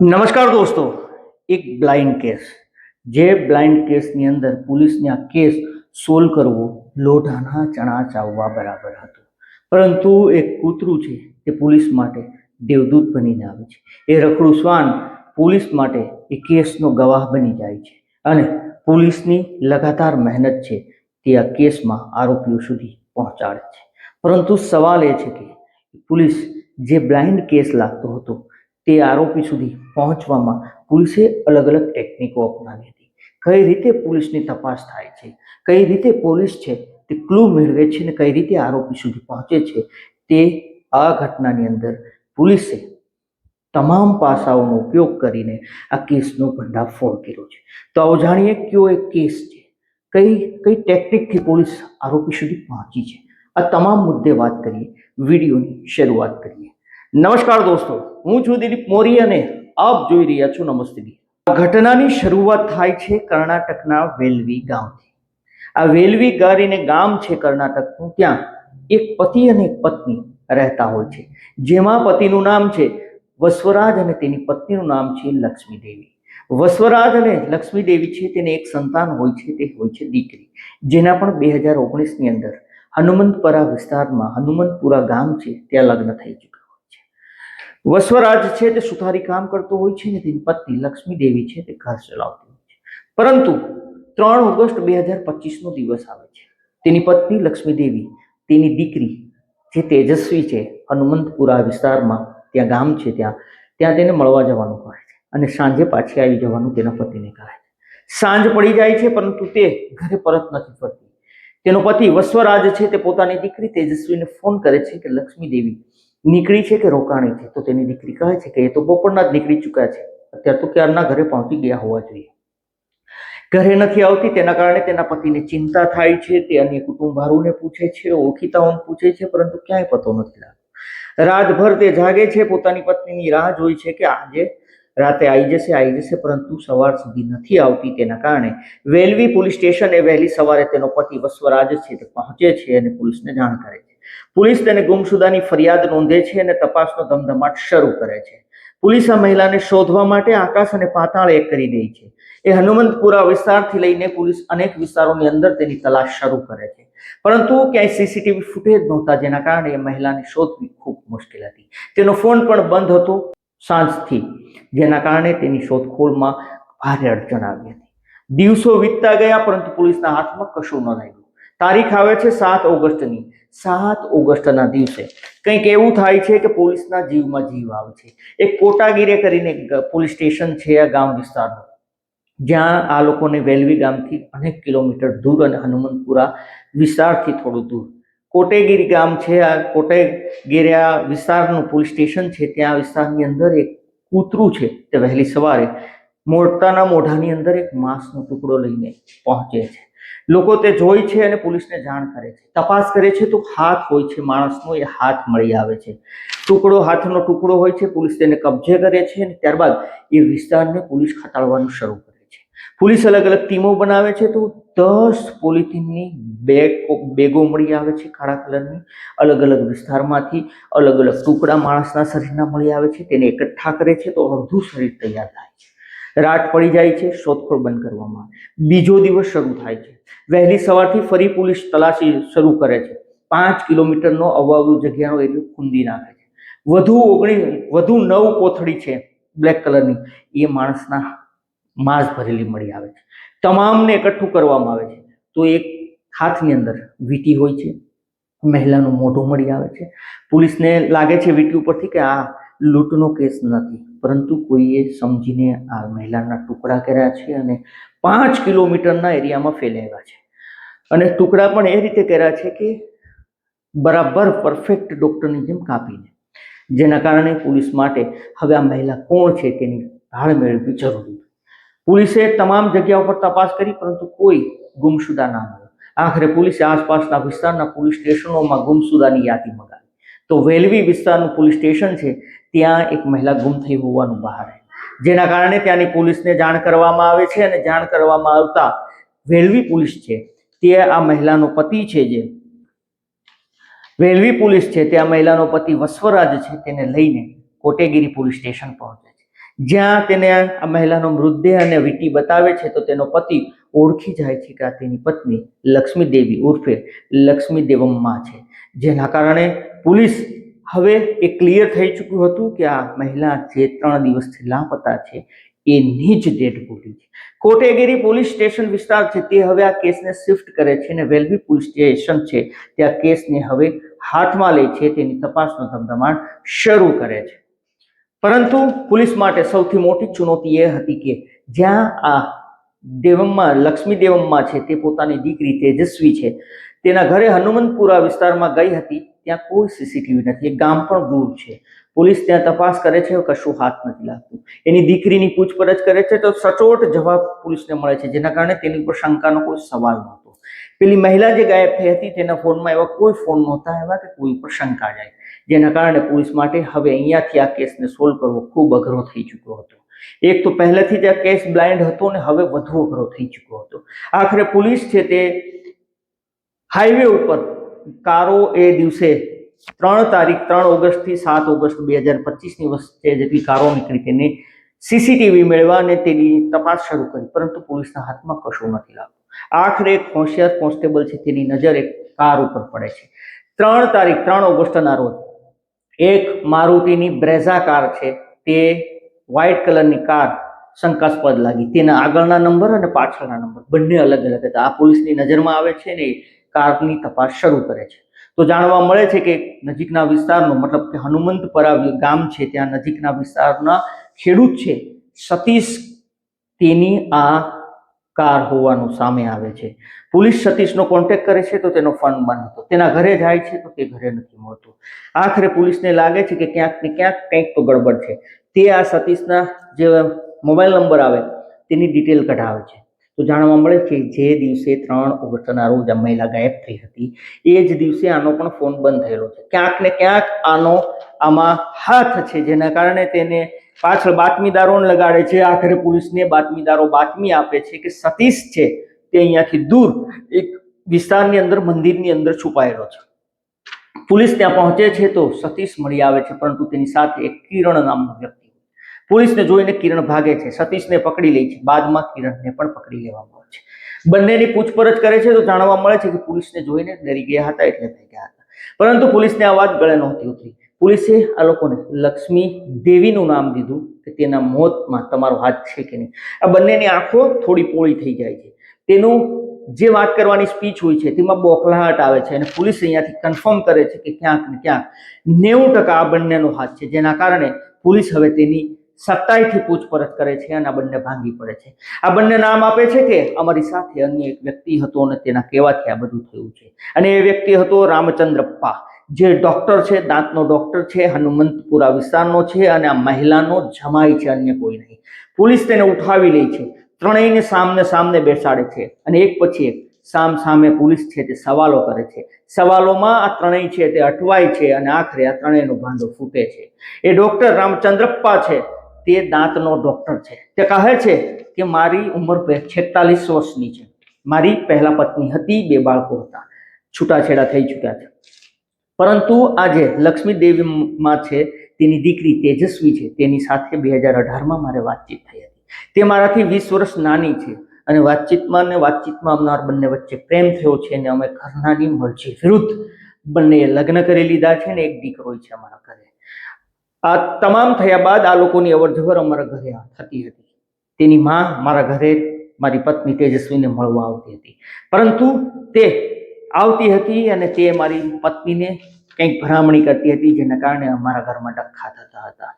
નમસ્કાર દોસ્તો, એક બ્લાઇન્ડ કેસ જે બ્લાઇન્ડ કેસની અંદર પોલીસને આ કેસ સોલ્વ કરવો લોઢાના ચણા ચાવવા બરાબર હતો. પરંતુ એક કૂતરું છે તે પોલીસ માટે દેવદૂત બનીને આવે છે. એ રખડું શ્વાન પોલીસ માટે એ કેસનો ગવાહ બની જાય છે. અને પોલીસની લગાતાર મહેનત છે તે આ કેસમાં આરોપીઓ સુધી પહોંચાડે છે. પરંતુ સવાલ એ છે કે પોલીસ જે બ્લાઇન્ડ કેસ લાગતો હતો તે આરોપી સુધી પહોંચવામાં પોલીસે અલગ અલગ ટેકનિકો અપનાવી હતી. કઈ રીતે પોલીસની તપાસ થાય છે? કઈ રીતે પોલીસ છે? તે ક્લુ મેળવે છે અને કઈ રીતે આરોપી સુધી પહોંચે છે? તે આ ઘટનાની અંદર પોલીસે તમામ પાસાઓનો ઉપયોગ કરીને આ કેસનો ભંડાફોડ કર્યો છે. તો આવો જાણીએ કયો એક કેસ છે? કઈ કઈ ટેકનિકથી પોલીસ આરોપી સુધી પહોંચી છે? આ તમામ મુદ્દે વાત કરીએ, વિડીયોની શરૂઆત કરીએ. નમસ્કાર દોસ્તો, હું છું દિલીપ મોરી અને આપ જોઈ રહ્યા છો નમસ્તે. આ ઘટનાની શરૂઆત થાય છે કર્ણાટકના વેલવી ગામથી. આ વેલવી ગારીને ગામ છે કર્ણાટકનું, ત્યાં એક પતિ અને એક પત્ની રહેતા હોય છે. જેમાં પતિનું નામ છે વસ્વરાજ અને તેની પત્નીનું નામ છે લક્ષ્મી દેવી વસ્વરાજ અને લક્ષ્મી દેવી છે તેને એક સંતાન હોય છે, તે હોય છે દીકરી. જેના પણ બે હજાર ઓગણીસની અંદર હનુમંતપરા વિસ્તારમાં હનુમંતપુરા ગામ છે, ત્યાં લગ્ન થઈ ચૂક્યા. વસ્વરાજ છે તે સુથારી કામ કરતો હોય છે ને તેની પત્ની લક્ષ્મી દેવી છે તે ઘર ચલાવતી હોય છે. પરંતુ ત્રણ ઓગસ્ટ બે હજાર પચીસનો દિવસ આવે છે. તેની પત્ની લક્ષ્મી દેવી, તેની દીકરી જે તેજસ્વી છે, હનુમંતપુરા વિસ્તારમાં ત્યાં ગામ છે ત્યાં ત્યાં તેને મળવા જવાનું કહે છે અને સાંજે પાછી આવી જવાનું તેના પતિને કહે છે. સાંજ પડી જાય છે પરંતુ તે ઘરે પરત નથી ફરતી. તેનો પતિ વસ્વરાજ છે તે પોતાની દીકરી તેજસ્વીને ફોન કરે છે કે લક્ષ્મી દેવી નીકળી છે કે રોકાણી છે? તો તેની દીકરી કહે છે કે એ તો બપોરના જ નીકળી ચૂક્યા છે. અત્યારે તો ક્યારના ઘરે પહોંચી ગયા હોવા જોઈએ. ઘરે નથી આવતી, તેના કારણે તેના પતિને ચિંતા થાય છે, તે અન્ય કુટુંબવાળોને પૂછે છે, ઓળખીતાઓને પૂછે છે, પરંતુ ક્યાંય પતો નથી લાગતો. રાતભર તે જાગે છે, પોતાની પત્નીની રાહ જોઈ છે કે આજે રાતે આવી જશે આવી જશે, પરંતુ સવાર સુધી નથી આવતી. તેના કારણે વેલવી પોલીસ સ્ટેશને વહેલી સવારે તેનો પતિ વસ્વરાજ છે તે પહોંચે છે અને પોલીસને જાણ કરે છે. પોલીસ તેને ગુમસુદાની ફરિયાદ નોંધે છે અને તપાસનો ધમધમાટ શરૂ કરે છે. પોલીસ આ મહિલાને શોધવા માટે આકાશ અને પાતાળ એક કરી દે છે. એ હનુમંતપુરા વિસ્તારથી લઈને પોલીસ અનેક વિસ્તારોની અંદર તેની તલાશ શરૂ કરે છે. પરંતુ ક્યાંય સીસીટીવી ફૂટેજ નહોતા જેના કારણે એ મહિલાને શોધવી ખૂબ મુશ્કેલ હતી. તેનો ફોન પણ બંધ હતો સાંજથી, જેના કારણે તેની શોધખોળમાં ભારે અડચણ આવી હતી. દિવસો વીતતા ગયા પરંતુ પોલીસના હાથમાં કશું ન રહ્યું તારીખ આવે છે સાત ઓગસ્ટની. સાત ઓગસ્ટના દિવસે કંઈક એવું થાય છે કે પોલીસના જીવમાં જીવ આવે છે. એક કોટાગીરે કરીને પોલીસ સ્ટેશન છે આ ગામ વિસ્તારનું. જ્યાં આ લોકોને વેલવી ગામથી અનેક કિલોમીટર દૂર અને હનુમંતપુરા વિસ્તારથી થોડું દૂર. કોટેગીરી ગામ છે આ, કોટેગીરી આ વિસ્તારનું પોલીસ સ્ટેશન છે. ત્યાં વિસ્તારની અંદર એક કૂતરું છે તે વહેલી સવારે મોરતાના મોઢાની અંદર એક માંસનો ટુકડો લઈને પહોંચે છે. લોકો તે જોઈ છે અને પોલીસને જાણ કરે છે. તપાસ કરે છે તો હાથ હોય છે, માણસનો એ હાથ મળી આવે છે. ટુકડો હાથનો ટુકડો હોય છે, પોલીસ તેને કબજે કરે છે અને ત્યારબાદ એ વિસ્તારને પોલીસ ખતાડવાનું શરૂ કરે છે. પોલીસ અલગ અલગ ટીમો બનાવે છે તો દસ પોલિથીનની બેગ, બેગો મળી આવે છે કાળા કલરની. અલગ અલગ વિસ્તારમાંથી અલગ અલગ ટુકડા માણસના શરીરના મળી આવે છે, તેને એકઠા કરે છે તો અડધું શરીર તૈયાર થાય છે. રાત પડી જાય છે, શોધખોળ બંધ કરવામાં આવે. બીજો દિવસ શરૂ થાય છે. વહેલી સવારથી ફરી પોલીસ તલાશી શરૂ કરે છે. પાંચ કિલોમીટરનો અવાવુ જગ્યાનો એરિયો ખૂંદી નાખે છે. વધુ ઓગણી વધુ નવ કોથળી છે બ્લેક કલરની. એ માણસના માંસ ભરેલી મળી આવે છે. તમામને એકઠું કરવામાં આવે છે. તો એક હાથની અંદર વીંટી હોય છે. મહિલાનું મોઢું મળી આવે છે. પોલીસને લાગે છે વીંટી ઉપરથી કે આ લૂંટનો કેસ નથી. પરંતુ કોઈએ સમજીને આ મહિલાના ટુકડા કર્યા છે અને પાંચ કિલોમીટરના એરિયામાં ફેલાવ્યા છે. અને ટુકડા પણ એ રીતે કર્યા છે કે બરાબર પરફેક્ટ ડૉક્ટરની જેમ કાપીને. જેના કારણે પોલીસ માટે હવે આ મહિલા કોણ છે તેની ભાળ મેળવવી જરૂરી પોલીસે તમામ જગ્યાઓ પર તપાસ કરી, પરંતુ કોઈ ગુમશુદા ના મળ્યો. આખરે પોલીસે આસપાસના વિસ્તારના પોલીસ સ્ટેશનોમાં ગુમસુદાની યાદી મંગાવી. તો વેલવી વિસ્તારનું પોલીસ સ્ટેશન છે, ત્યાં એક મહિલા ગુમ થઈ હોવાનું બહાર જેના કારણે ત્યાંની પોલીસને જાણ કરવામાં આવે છે અને જાણ કરવામાં આવતા વેલવી પોલીસ છે, તે આ મહિલાનો પતિ છે જે. વેલવી પોલીસ છે, તે આ મહિલાનો પતિ વસ્વરાજ છે, તેને લઈને કોટેગીરી પોલીસ સ્ટેશન પહોંચે છે. જ્યાં તેને આ મહિલાનો મૃતદેહ અને વીંટી બતાવે છે, તો તેનો પતિ ઓળખી જાય છે કે આ તેની પત્ની લક્ષ્મી દેવી ઉર્ફે લક્ષ્મી દેવમ્મા છે. જેના કારણે પોલીસ હવે એ ક્લિયર થઈ ચૂક્યું હતું કે આ મહિલા જે ત્રણ દિવસથી લાપતા છે, એની જ ડેડ બોડી છે. કોટેગીરી પોલીસ સ્ટેશન વિસ્તાર છે, તે હવે આ કેસને શિફ્ટ કરે છે અને વેલબી પોલીસ સ્ટેશન છે, તે આ કેસને હવે હાથમાં લે છે, તેની તપાસનો ધમધમાટ શરૂ કરે છે. પરંતુ પોલીસ માટે સૌથી મોટી ચુનૌતી એ હતી કે જ્યાં આ દેવમ્મા, લક્ષ્મી દેવમ્મા છે, તે પોતાની દીકરી તેજસ્વી છે. તેના ઘરે હનુમંતપુરા વિસ્તારમાં ગઈ હતી. ત્યાં કોઈ સીસીટીવી નથી એ ગામ પણ દૂર છે. પોલીસ ત્યાં તપાસ કરે છે કશું હાથ નથી લાગતું. એની દીકરીની પૂછપરછ કરે છે, તો સચોટ જવાબ પોલીસને મળે છે, જેના કારણે તેની ઉપર શંકાનો કોઈ સવાલ નહોતો. પેલી મહિલા જે ગાયબ થઈ હતી, તેના ફોનમાં એવા કોઈ ફોન નહોતા એવા કે કોઈ ઉપર શંકા જાય. જેના કારણે પોલીસ માટે હવે અહીંયાથી આ કેસને સોલ્વ કરવો ખૂબ અઘરો થઈ ચૂક્યો હતો. એક તો પહેલેથી જ આ કેસ બ્લાઇન્ડ હતો ને હવે વધુ અઘરો થઈ ચૂક્યો હતો. આખરે પોલીસ છે તે હાઈવે ઉપર કારો એ દિવસે ત્રણ તારીખ, ત્રણ ઓગસ્ટથી સાત ઓગસ્ટ બે હજાર પચીસની વચ્ચે જેટલી કારો નીકળી તેને સીસીટીવી મેળવા અને તેની તપાસ શરૂ કરી, પરંતુ પોલીસના હાથમાં કશું નથી લાગતું. આખરે એક હોશિયાર કોન્સ્ટેબલ છે, તેની નજર એક કાર ઉપર પડે છે. ત્રણ તારીખ, ત્રણ ઓગસ્ટના રોજ એક મારુતિની બ્રેઝા કાર છે, તે વ્હાઇટ કલરની કાર શંકાસ્પદ લાગી. તેના આગળના નંબર અને પાછળના નંબર બંને અલગ અલગ હતા. આ પોલીસની નજરમાં આવે છે ને કારની તપાસ શરૂ કરે છે. તો જાણવા મળે છે કે નજીકના વિસ્તારનો મતલબ કે હનુમંતપરા ગામ છે, ત્યાં નજીકના વિસ્તારના ખેડૂત છે, સતીશ તેની આ કાર હોવાનું સામે આવે છે. પોલીસ સતીશનો કોન્ટેક્ટ કરે છે તો તેનો ફોન બંધ હતો. તેના ઘરે જાય છે તો તે ઘરે નથી મળતું. આખરે પોલીસને લાગે છે કે ક્યાંક ને ક્યાંક કંઈક તો ગડબડ છે. તે આ સતીશના જે મોબાઈલ નંબર આવે તેની ડિટેલ કઢાવે છે. તો જાણવા મળે છે જે દિવસે ત્રણ ઓગસ્ટના રોજ આ મહિલા ગાયબ થઈ હતી, એ જ દિવસે આનો પણ ફોન બંધ થયેલો છે. ક્યાંક ને ક્યાંક આનો આમાં હાથ છે, જેના કારણે તેને પાછળ બાતમીદારોને લગાડે છે. આખરે પોલીસને બાતમીદારો બાતમી આપે છે કે સતીશ છે, તે અહીંયાથી દૂર એક વિસ્તારની અંદર, મંદિરની અંદર છુપાયેલો છે. પોલીસ ત્યાં પહોંચે છે તો સતીશ મળી આવે છે, પરંતુ તેની સાથે એક કિરણ નામનો વ્યક્તિ પોલીસને જોઈને કિરણ ભાગે છે. સતીશને પકડી લે છે. બાદમાં કિરણને પણ પકડી લેવામાં આવે છે. બંનેની પૂછપરછ કરે છે તો જાણવા મળે છે કે પોલીસને જોઈને ડરી ગયા હતા એટલે ગયા હતા. પરંતુ પોલીસને આ વાત ગળે નહોતી ઉતરી. પોલીસે આ લોકોને લક્ષ્મી દેવીનું નામ દીધું કે તેના મોતમાં તમારો હાથ છે કે નહીં. આ બંનેની આંખો થોડી પોળી થઈ જાય છે. તેનું જે વાત કરવાની સ્પીચ હોય છે તેમાં બોખલાહટ આવે છે અને પોલીસ અહીંયાથી કન્ફર્મ કરે છે કે ક્યાંક ને ક્યાંક નેવું ટકા આ બંનેનો હાથ છે. જેના કારણે પોલીસ હવે તેની સત્તાઈથી પૂછપરછ કરે છે અને આ બંને ભાંગી પડે છે. આ બંને નામ આપે છે કે અમારી સાથે અન્ય એક વ્યક્તિ હતો અને તેના કહેવાથી આ બધું થયું છે. અને એ વ્યક્તિ હતો રામચંદ્રપ્પા. જે ડૉક્ટર છે, દાંતનો ડોક્ટર છે, હનુમંતપુરા વિસ્તારનો છે અને આ મહિલાનો જમાઈ છે, અન્ય કોઈ નહીં. પોલીસ તેને ઉઠાવી લે છે. ત્રણેયને સામને સામને બેસાડે છે અને એક પછી એક સામ સામે પોલીસ છે તે સવાલો કરે છે. સવાલોમાં આ ત્રણેય છે તે અટવાય છે અને આખરે આ ત્રણેયનો ભાંડો ફૂટે છે. એ ડૉક્ટર રામચંદ્રપ્પા છે. તે દાંતનો ડૉક્ટર છે. તે કહે છે કે મારી ઉંમર છેતાલીસ વર્ષની છે. મારી પહેલા પત્ની હતી, બે બાળકો હતા. છૂટાછેડા થઈ ચૂક્યા છે. પરંતુ આજે લક્ષ્મી દેવીમાં છે, તેની દીકરી તેજસ્વી છે. તેની સાથે બે હજાર અઢારમાં મારે વાતચીત થઈ હતી. તે મારાથી વીસ વર્ષ નાની છે અને વાતચીતમાં ને વાતચીતમાં અમનાર બંને વચ્ચે પ્રેમ થયો છે અને અમે ઘરનાની મરજી વિરુદ્ધ બંનેએ લગ્ન કરી લીધા છે ને એક દીકરો છે અમારા ઘરે. આ તમામ થયા બાદ આ લોકોની અવરજવર અમારા ઘરે થતી હતી. તેની માં મારા ઘરે મારી પત્ની તેજસ્વીને મળવા આવતી હતી. પરંતુ તે આવતી હતી અને તે મારી પત્નીને કંઈક ભરામણી કરતી હતી, જેના કારણે અમારા ઘરમાં ડખા થતા હતા.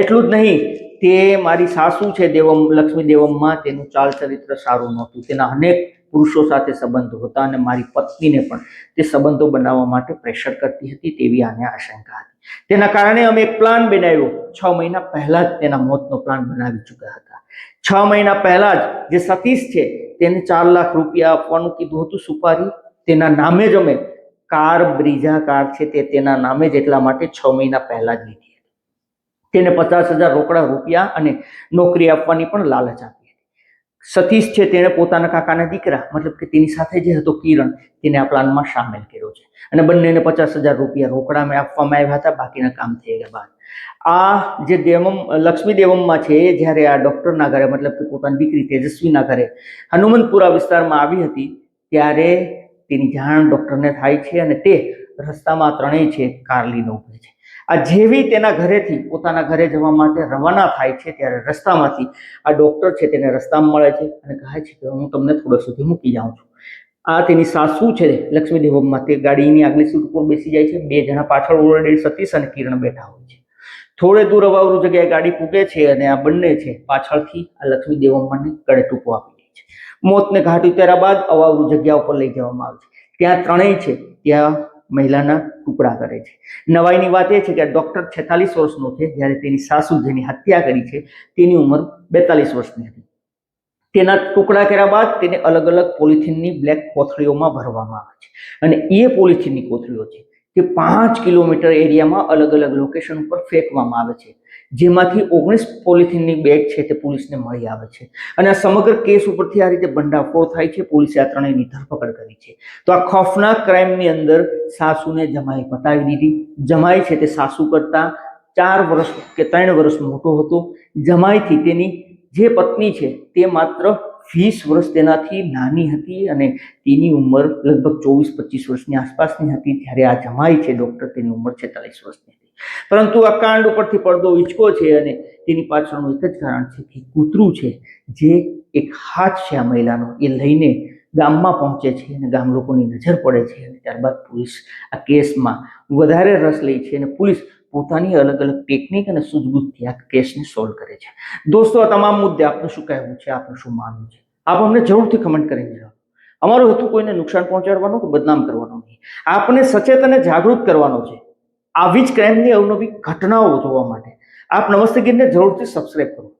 એટલું જ નહીં, તે મારી સાસુ છે, દેવમ, લક્ષ્મી દેવમમાં તેનું ચાલ ચરિત્ર સારું નહોતું. તેના અનેક પુરુષો સાથે સંબંધો હતા અને મારી પત્નીને પણ તે સંબંધો બનાવવા માટે પ્રેશર કરતી હતી તેવી આને આશંકા હતી. તેના કારણે અમે એક પ્લાન બનાવ્યો. છ મહિના પહેલા જ તેના મોતનો પ્લાન બનાવી ચૂક્યા હતા. છ મહિના પહેલા જ જે સતીશ છે, તેને ચાર લાખ રૂપિયા આપવાનું કીધું હતું સુપારી. તેના નામે જ અમે કાર, બ્રિજા કાર છે તે તેના નામે જ એટલા માટે છ મહિના પહેલા જ લીધી હતી. તેને પચાસ હજાર રોકડા રૂપિયા અને નોકરી આપવાની પણ લાલચ આપી. સતીશ છે તેણે પોતાના કાકાના દીકરા, મતલબ કે તેની સાથે જે હતો કિરણ, તેને આ પ્લાનમાં સામેલ કર્યો છે. અને બંનેને પચાસ હજાર રૂપિયા રોકડામાં આપવામાં આવ્યા હતા, બાકીના કામ થઈ ગયા બાદ. આ જે દેવમ, લક્ષ્મી દેવમમાં છે, જ્યારે આ ડૉક્ટરના ઘરે, મતલબ કે પોતાની દીકરી તેજસ્વીના ઘરે હનુમંતપુરા વિસ્તારમાં આવી હતી, ત્યારે તેની જાણ ડૉક્ટરને થાય છે અને તે રસ્તામાં ત્રણેય છે, કાર લઈને ઉભે છે. આ જેવી તેના ઘરેથી પોતાના ઘરે જવા માટે રવાના થાય છે ત્યારે રસ્તામાંથી આ ડૉક્ટર છે તેને રસ્તામાં મળે છે અને કહે છે કે હું તમને થોડો સુધી મૂકી જાઉં છું. આ તેની સાસુ છે લક્ષ્મી દેવમમાં તે ગાડીની આગલી સીટ ઉપર બેસી જાય છે. બે જણા પાછળ ઓલરેડી સતીશ અને કિરણ બેઠા હોય છે. થોડે દૂર અવાવરું જગ્યાએ ગાડી પૂગે છે અને આ બંને છે પાછળથી આ લક્ષ્મી દેવમ્માને કડે ટૂંકો આપી દે છે. મોતને ઘાટ ઉતાર્યા બાદ અવાવરું જગ્યા ઉપર લઈ જવામાં આવે છે. ત્યાં ત્રણેય છે. ત્યાં મહિલાના ટુકડા કરે છે. નવાઈની વાત એ છે કે ડૉક્ટર છેતાલીસ વર્ષનો છે, જ્યારે તેની સાસુ જેની હત્યા કરી છે, તેની ઉંમર બેતાલીસ વર્ષની હતી. તેના ટુકડા કર્યા બાદ તેને અલગ અલગ પોલિથીનની બ્લેક કોથળીઓમાં ભરવામાં આવે છે. અને એ પોલિથીનની કોથળીઓ છે તે પાંચ કિલોમીટર એરિયામાં અલગ અલગ લોકેશન ઉપર ફેંકવામાં આવે છે. જેમાંથી ઓગણીસ પોલિથીનની બેગ છે તે પોલીસને મળી આવે છે. અને આ સમગ્ર કેસ ઉપરથી આ રીતે ભંડાફોડ થાય છે. પોલીસે આ ત્રણેયની ધરપકડ કરી છે. તો આ ખોફનાક ક્રાઇમની અંદર સાસુને જમાઈ પતાવી દીધી. જમાઈ છે તે સાસુ કરતા ચાર વર્ષ કે ત્રણ વર્ષ મોટો હતો. જમાઈથી તેની જે પત્ની છે તે માત્ર વીસ વર્ષ તેનાથી નાની હતી અને તેની ઉંમર લગભગ ચોવીસ પચીસ વર્ષની આસપાસની હતી ત્યારે આ જમાઈ છે. ડૉક્ટર તેની ઉંમર છેતાલીસ વર્ષની હતી. પરંતુ આ કાંડ ઉપરથી પડદો હિંચકો છે અને તેની પાછળનું એક જ કારણ છે કે કૂતરું છે જે એક હાથ છે આ મહિલાનો. એ લઈને ગામમાં પહોંચે છે અને ગામ લોકોની નજર પડે છે અને ત્યારબાદ પોલીસ આ કેસમાં વધારે રસ લે છે અને પોલીસ પોતાની અલગ અલગ ટેકનિક અને સૂઝબૂઝથી આ કેસને સોલ્વ કરે છે. દોસ્તો, આ તમામ મુદ્દે આપનું શું કહેવું છે? આપનું શું માનવું છે? આપ અમને જરૂરથી કમેન્ટ કરીને જણાવો. અમારો હેતુ કોઈને નુકસાન પહોંચાડવાનો કે બદનામ કરવાનો નહીં. આપને સચેત અને જાગૃત કરવાનો છે. આવી જ ક્રાઇમની અવનવી ઘટનાઓ જોવા માટે. આપ નમસ્તે ગીરને જરૂરથી સબસ્ક્રાઈબ કરો.